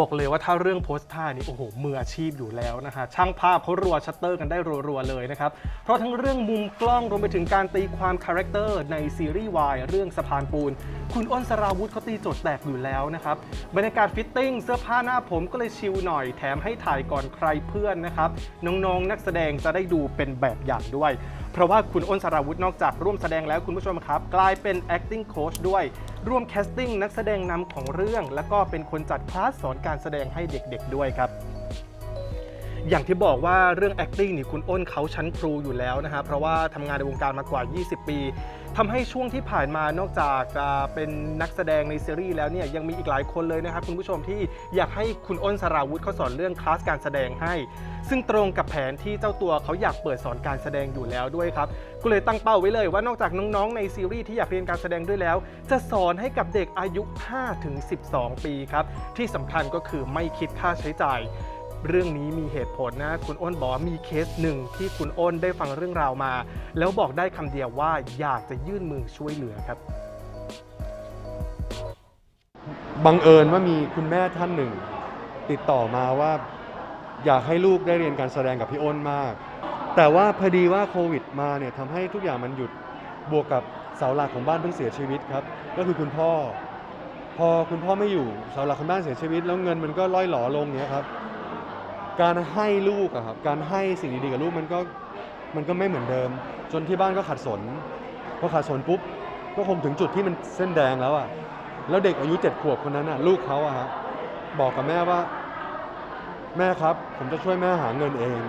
บอกเลยว่าถ้าเรื่องโพสท่านี่โอ้โหมืออาชีพอยู่แล้วนะฮะช่างภาพเขารัวชัตเตอร์กันได้รัวๆเลยนะครับ เพราะทั้งเรื่องมุมกล้องรวมไปถึงการตีความคาแรคเตอร์ในซีรีส์วายเรื่องสะพานปูน คุณอ้นสราวุธเขาตีโจทย์แตกอยู่แล้วนะครับบรรยากาศฟิตติ้งเสื้อผ้าหน้าผมก็เลยชิลหน่อยแถมให้ถ่ายก่อนใครเพื่อนนะครับน้องๆนักแสดงจะได้ดูเป็นแบบอย่างด้วย เพราะว่าคุณอ้นสราวุธนอกจากร่วมแสดงแล้วคุณผู้ชมครับ กลายเป็น acting coach ด้วย ร่วมแคสติ้งนักแสดงนำของเรื่อง แล้วก็เป็นคนจัดคลาสสอนการแสดงให้เด็กๆด้วยครับ อย่างที่บอกว่าเรื่อง acting นี่คุณอ้นเขาชั้นครูอยู่แล้วนะครับเพราะว่าทำงานในวงการมากว่า 20 ปีทำให้ช่วงที่ผ่านมานอกจากจะเป็นนักแสดงในซีรีส์แล้วเนี่ยยังมีอีกหลายคนเลยนะครับคุณผู้ชมที่อยากให้คุณอ้นสราวุธเขาสอนเรื่องคลาสการแสดงให้ ซึ่งตรงกับแผนที่เจ้าตัวเขาอยากเปิดสอนการแสดงอยู่แล้วด้วยครับก็เลยตั้งเป้าไว้เลยว่านอกจากน้องๆในซีรีส์ที่อยากเรียนการแสดงด้วยแล้ว จะสอนให้กับเด็กอายุ 5-12 ปีครับที่สำคัญก็คือไม่คิดค่าใช้จ่าย เรื่องนี้มีเหตุผลนะ คุณอ้นบอกว่ามีเคสหนึ่งที่คุณอ้นได้ฟังเรื่องราวมา แล้วบอกได้คำเดียวว่าอยากจะยื่นมือช่วยเหลือครับ บังเอิญว่ามีคุณแม่ท่านหนึ่ง ติดต่อมาว่า อยากให้ลูกได้เรียนการแสดงกับพี่อ้นมาก แต่ว่าพอดีว่าโควิดมาเนี่ยทำให้ทุกอย่างมันหยุดบวกกับเสาหลักของบ้านเพิ่งเสียชีวิตครับ ก็คือคุณพ่อ พอคุณพ่อไม่อยู่เสาหลักของบ้านเสียชีวิต แล้วเงินมันก็ล่อยหลอลงเนี้ยครับ การให้ลูกอะครับการให้สิ่งดีๆกับลูกมันก็มันก็ไม่เหมือนเดิม จนที่บ้านก็ขัดสนพอขัดสนปุ๊บก็คงถึงจุดที่มันเส้นแดงแล้วอะแล้วเด็กอายุเจ็ดขวบคนนั้นอะลูกเขาอะฮะบอกกับแม่ว่า แม่ครับ ผมจะช่วยแม่หาเงินเอง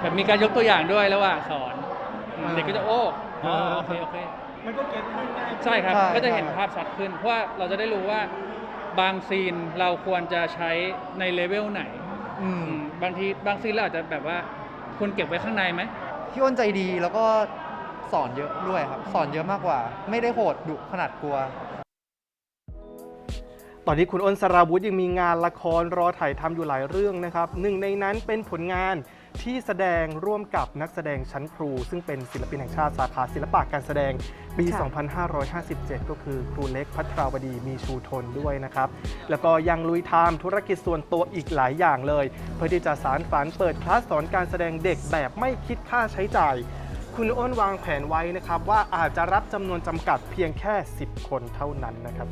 แบบมีการยกตัวอย่างด้วยระหว่างสอน อ่า เด็กก็จะโอ้อ๋ออ่าโอเคโอเค มันก็เก็ตขึ้นง่ายใช่ครับ ใช่ก็จะเห็นใช่ ภาพชัดขึ้น เพราะว่าเราจะได้รู้ว่าบางซีนเราควรจะใช้ในเลเวลไหน อืมอืมบางทีบางซีนเราอาจจะแบบว่าคุณเก็บไว้ข้างในไหม พี่อ้นใจดีแล้วก็สอนเยอะด้วยครับ สอนเยอะมากกว่า ไม่ได้โหดดุขนาดกลัว ตอนนี้คุณอ้นสราวุธยังมีงานละครรอถ่ายทำอยู่หลายเรื่องนะครับ หนึ่งในนั้นเป็นผลงาน ที่แสดงร่วมกับนักแสดงชั้นครู ซึ่งเป็นศิลปินแห่งชาติสาขาศิลปะการแสดงปีค่ะ2557 ก็คือครูเล็กพัทราวดีมีชูทนด้วยนะครับ แล้วก็ยังลุยทำธุรกิจส่วนตัวอีกหลายอย่างเลย เพื่อที่จะสารฝันเปิดคลาสสอนการแสดงเด็กแบบไม่คิดค่าใช้จ่ายคุณอ้นวางแผนไว้นะครับว่าอาจจะรับจำนวนจำกัดเพียงแค่ 10 คนเท่านั้นนะครับ